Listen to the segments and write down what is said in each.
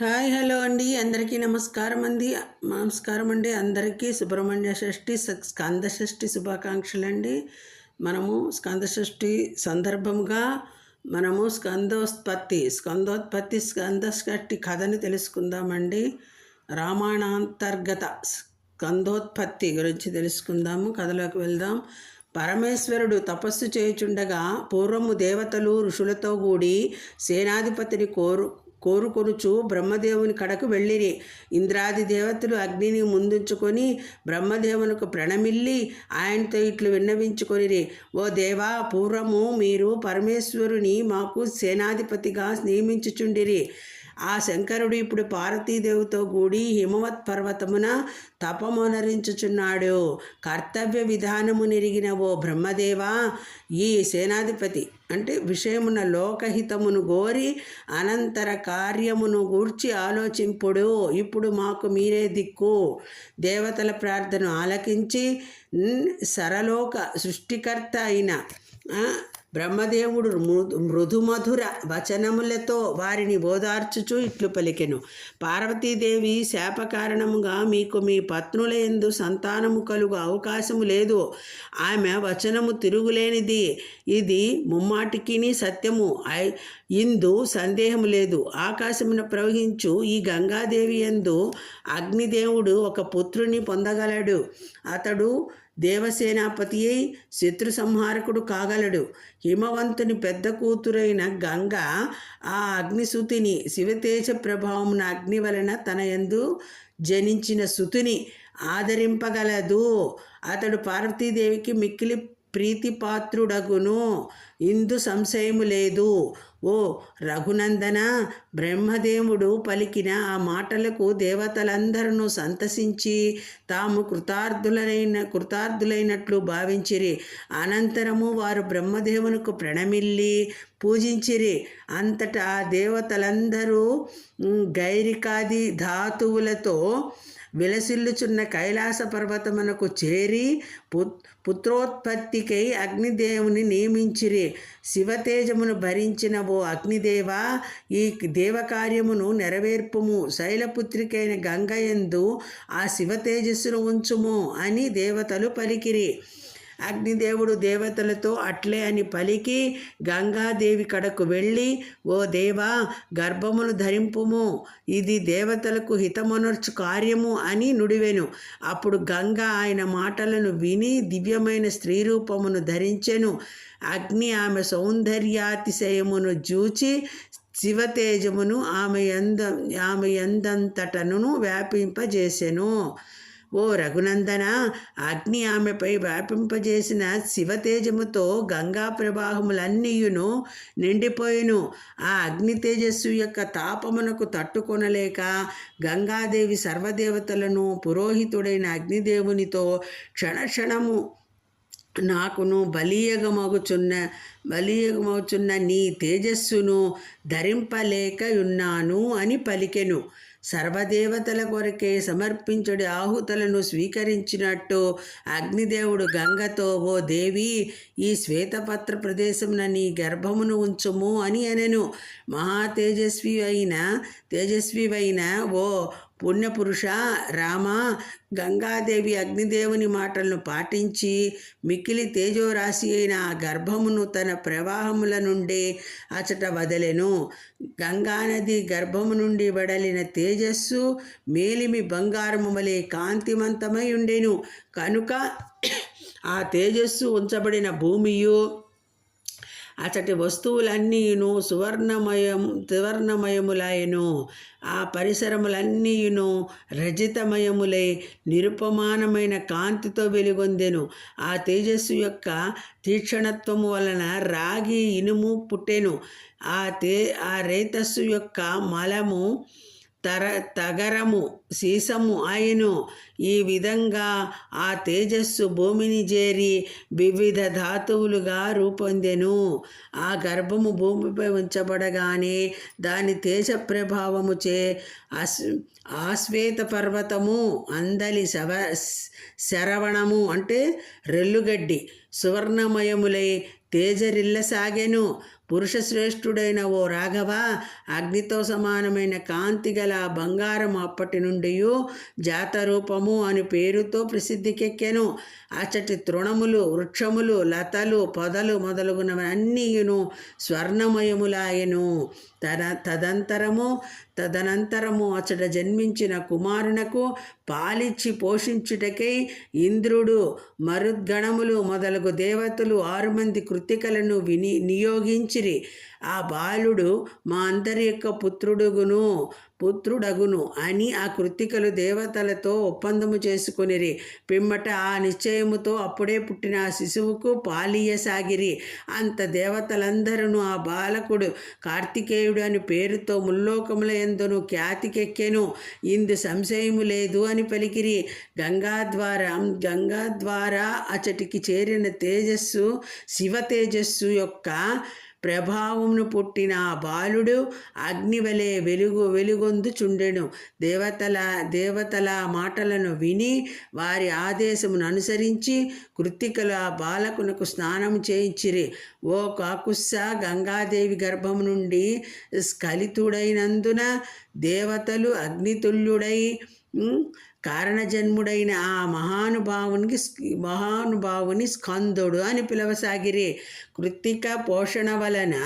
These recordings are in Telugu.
హాయ్ హలో అండి. అందరికీ నమస్కారం అండి. నమస్కారం అండి. అందరికీ సుబ్రహ్మణ్య షష్ఠి స్కంద షష్ఠి శుభాకాంక్షలు అండి మనము స్కంద షష్ఠి సందర్భముగా మనము స్కందోత్పత్తి స్కందోత్పత్తి స్కంద షష్ఠి కథని తెలుసుకుందామండి. రామాయణాంతర్గత స్కందోత్పత్తి గురించి తెలుసుకుందాము. కథలోకి వెళ్దాం. పరమేశ్వరుడు తపస్సు చేయుచుండగా పూర్వము దేవతలు ఋషులతో కూడి సేనాధిపతిని కోరు కోరుకొనుచు బ్రహ్మదేవుని కడకు వెళ్ళిరి. ఇంద్రాది దేవతలు అగ్నిని ముందుంచుకొని బ్రహ్మదేవునికి ప్రణమిల్లి ఆయనతో ఇట్లు విన్నవించుకొనిరి. ఓ దేవా పూర్వము మీరు పరమేశ్వరుని మాకు సేనాధిపతిగా నియమించుచుండిరి. ఆ శంకరుడు ఇప్పుడు పార్వతీదేవితో కూడి హిమవత్ పర్వతమున తపమునరించుచున్నాడు. కర్తవ్య విధానము నెరిగిన ఓ బ్రహ్మదేవా ఈ సేనాధిపతి అంటే విషయమున లోకహితమును గోరి అనంతర కార్యమును గూర్చి ఆలోచింపుడు. ఇప్పుడు మాకు మీరే దిక్కు. దేవతల ప్రార్థన ఆలకించి సరలోక సృష్టికర్త అయిన బ్రహ్మదేవుడు మృదు మృదుమధుర వచనములతో వారిని ఓదార్చుచు ఇట్లు పలికెను. పార్వతీదేవి శాప కారణముగా మీకు మీ పత్నుల ఎందు సంతానము కలుగు అవకాశము లేదు. ఆమె వచనము తిరుగులేనిది. ఇది ముమ్మాటికి సత్యము. ఐ- ఇందు సందేహము లేదు. ఆకాశమున ప్రవహించు ఈ గంగాదేవి ఎందు అగ్నిదేవుడు ఒక పుత్రుని పొందగలడు. అతడు దేవసేనాపతి అయి శత్రు సంహారకుడు కాగలడు. హిమవంతుని పెద్ద కూతురైన గంగ ఆ అగ్నిసుతిని శివతేజ ప్రభావమున అగ్ని వలన తన యందు జనించిన సుతిని ఆదరింపగలదు. అతడు పార్వతీదేవికి మిక్కిలి ప్రీతిపాత్రుడగును. ఇందు సంశయము లేదు. ఓ రఘునందన బ్రహ్మదేవుడు పలికిన ఆ మాటలకు దేవతలందరూ సంతసించి తాము కృతార్థులైన కృతార్థులైనట్లు భావించిరి. అనంతరము వారు బ్రహ్మదేవునికి ప్రణమిల్లి పూజించిరి. అంతటా దేవతలందరూ గైరికాది ధాతువులతో విలసిల్లుచున్న కైలాస పర్వతమునకు చేరి పుత్ పుత్రోత్పత్తికై అగ్నిదేవుని నియమించిరి. శివతేజమును భరించిన ఓ అగ్నిదేవ ఈ దేవకార్యమును నెరవేర్పుము. శైలపుత్రికైన గంగయందు ఆ శివతేజస్సును ఉంచుము అని దేవతలు పలికిరి. అగ్నిదేవుడు దేవతలతో అట్లే అని పలికి గంగాదేవి కడకు వెళ్ళి ఓ దేవా గర్భమును ధరింపుము. ఇది దేవతలకు హితమనర్చు కార్యము అని నుడివెను. అప్పుడు గంగ ఆయన మాటలను విని దివ్యమైన స్త్రీ రూపమును ధరించెను. అగ్ని ఆమె సౌందర్యాతిశయమును జూచి శివతేజమును ఆమె ఎంద ఆమె ఎందంతటను వ్యాపింపజేసెను. ఓ రఘునందన అగ్ని ఆమెపై వ్యాపింపజేసిన శివతేజముతో గంగా ప్రవాహములన్నీయును నిండిపోయిను. ఆ అగ్ని తేజస్సు యొక్క తాపమునకు తట్టుకొనలేక గంగాదేవి సర్వదేవతలను పురోహితుడైన అగ్నిదేవునితో క్షణక్షణము నాకును బలీయగమగుచున్న బలీయగమగుచున్న నీ తేజస్సును ధరింపలేక ఉన్నాను అని పలికెను. సర్వదేవతల కొరకే సమర్పించుడి ఆహుతులను స్వీకరించినట్టు అగ్నిదేవుడు గంగతో ఓ దేవి ఈ శ్వేతపత్ర ప్రదేశమున నీ గర్భమును ఉంచుము అని అనెను. మహా తేజస్వి అయిన తేజస్వివైన ఓ పుణ్యపురుష రామ గంగాదేవి అగ్నిదేవుని మాటలను పాటించి మిక్కిలి తేజోరాశి అయిన ఆ గర్భమును తన ప్రవాహముల నుండి అచట వదలెను. గంగానది గర్భము నుండి వడలిన తేజస్సు మేలిమి బంగారము వలె కాంతిమంతమై ఉండెను. కనుక ఆ తేజస్సు ఉంచబడిన భూమియు అతటి వస్తువులన్నీయును సువర్ణమయం సువర్ణమయములైను. ఆ పరిసరములన్నీయును రజితమయములై నిరుపమానమైన కాంతితో వెలుగొందెను. ఆ తేజస్సు యొక్క తీక్షణత్వము వలన రాగి ఇనుము పుట్టెను. ఆ తే ఆ రేతస్సు యొక్క మలము తర తగరము సీసము ఆయను. ఈ విధంగా ఆ తేజస్సు భూమిని చేరి వివిధ ధాతువులుగా రూపొందెను. ఆ గర్భము భూమిపై ఉంచబడగానే దాని తేజ ప్రభావముచే అస్ ఆశ్వేత పర్వతము అందలి శవ శరవణము అంటే రెల్లుగడ్డి సువర్ణమయములై తేజరిల్లసాగెను పురుషశ్రేష్ఠుడైన ఓ రాఘవ అగ్నితో సమానమైన కాంతి గల బంగారం అప్పటి నుండి జాతరూపము అని పేరుతో ప్రసిద్ధికెక్కెను. అచ్చటి తృణములు వృక్షములు లతలు పొదలు మొదలుగునవన్నీయును స్వర్ణమయములాయను. తన తదంతరము తదనంతరము అచట జన్మించిన కుమారునకు పాలిచ్చి పోషించుటకై ఇంద్రుడు మరుద్గణములు మొదలగు దేవతలు ఆరు మంది కృతికలను విని నియోగించిరి. ఆ బాలుడు మా అందరి యొక్క పుత్రుడుగును. పుత్రుడగును అని ఆ కృత్తికలు దేవతలతో ఒప్పందము చేసుకునిరి. పిమ్మట ఆ నిశ్చయముతో అప్పుడే పుట్టిన ఆ శిశువుకు పాలియసాగిరి అంత దేవతలందరూ ఆ బాలకుడు కార్తికేయుడు అని పేరుతో ముల్లోకముల ఎందును ఖ్యాతికెక్కెను. ఇందు సంశయము లేదు అని పలికిరి. గంగా ద్వారా గంగా ద్వారా అచటికి చేరిన తేజస్సు శివ తేజస్సు యొక్క ప్రభావమును పుట్టిన ఆ బాలుడు అగ్నివలే వెలుగు వెలుగొందుచుండెను దేవతల దేవతల మాటలను విని వారి ఆదేశమును అనుసరించి కృత్తికలు ఆ బాలకునకు స్నానం చేయించిరి. ఓ కాకుస్స గంగాదేవి గర్భము నుండి స్ఖలితుడైనందున దేవతలు అగ్నితుల్యుడై కారణజన్ముడైన ఆ మహానుభావునికి మహానుభావుని స్కందుడు అని పిలవసాగిరి. కృత్తిక పోషణ వలన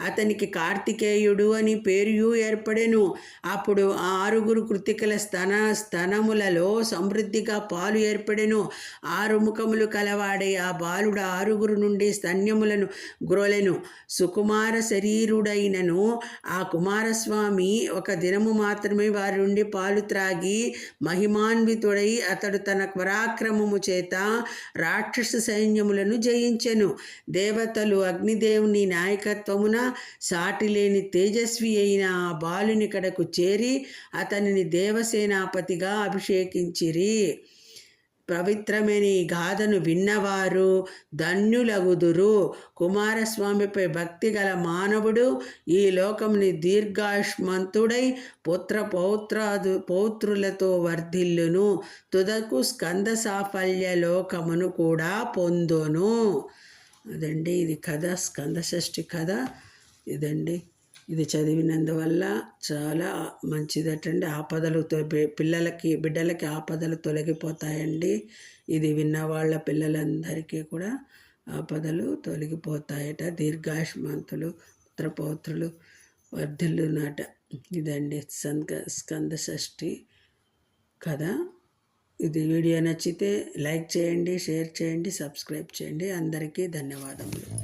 అతనికి కార్తికేయుడు అని పేరు ఏర్పడెను. అప్పుడు ఆ ఆరుగురు కృతికల స్తన స్తనములలో సమృద్ధిగా పాలు ఏర్పడెను. ఆరు ముఖములు కలవాడే ఆ బాలుడు ఆరుగురు నుండి స్తన్యములను గ్రోలెను. సుకుమార శరీరుడైనను ఆ కుమారస్వామి ఒక దినము మాత్రమే వారి నుండి పాలు త్రాగి మహిమాన్వితుడై అతడు తన పరాక్రమము చేత రాక్షస సైన్యములను జయించెను. దేవతలు అగ్నిదేవుని నాయకత్వమున సాటిలేని తేజస్వి అయిన ఆ బాలుని కడకు చేరి అతనిని దేవసేనాపతిగా అభిషేకించిరి. పవిత్రమైన ఈ గాథను విన్నవారు ధన్యులగుదురు. కుమారస్వామిపై భక్తి గల మానవుడు ఈ లోకముని దీర్ఘాష్మంతుడై పుత్ర పౌత్రాదు పౌత్రులతో వర్ధిల్లును. తుదకు స్కంద సాఫల్య లోకమును కూడా పొందును. అదండి ఇది కథ స్కంద షష్ఠి కథ. ఇదండి. ఇది చదివినందువల్ల చాలా మంచిదటండి. ఆపదలు పిల్లలకి బిడ్డలకి ఆపదలు తొలగిపోతాయండి. ఇది విన్న వాళ్ళ పిల్లలందరికీ కూడా ఆపదలు తొలగిపోతాయట. దీర్ఘాయుష్మంతులు పుత్రపౌత్రులు వర్ధిల్లునాట ఇదండి సంక స్కంద షష్ఠి కథ. ఇది వీడియో నచ్చితే లైక్ చేయండి షేర్ చేయండి సబ్స్క్రైబ్ చేయండి. అందరికీ ధన్యవాదములు.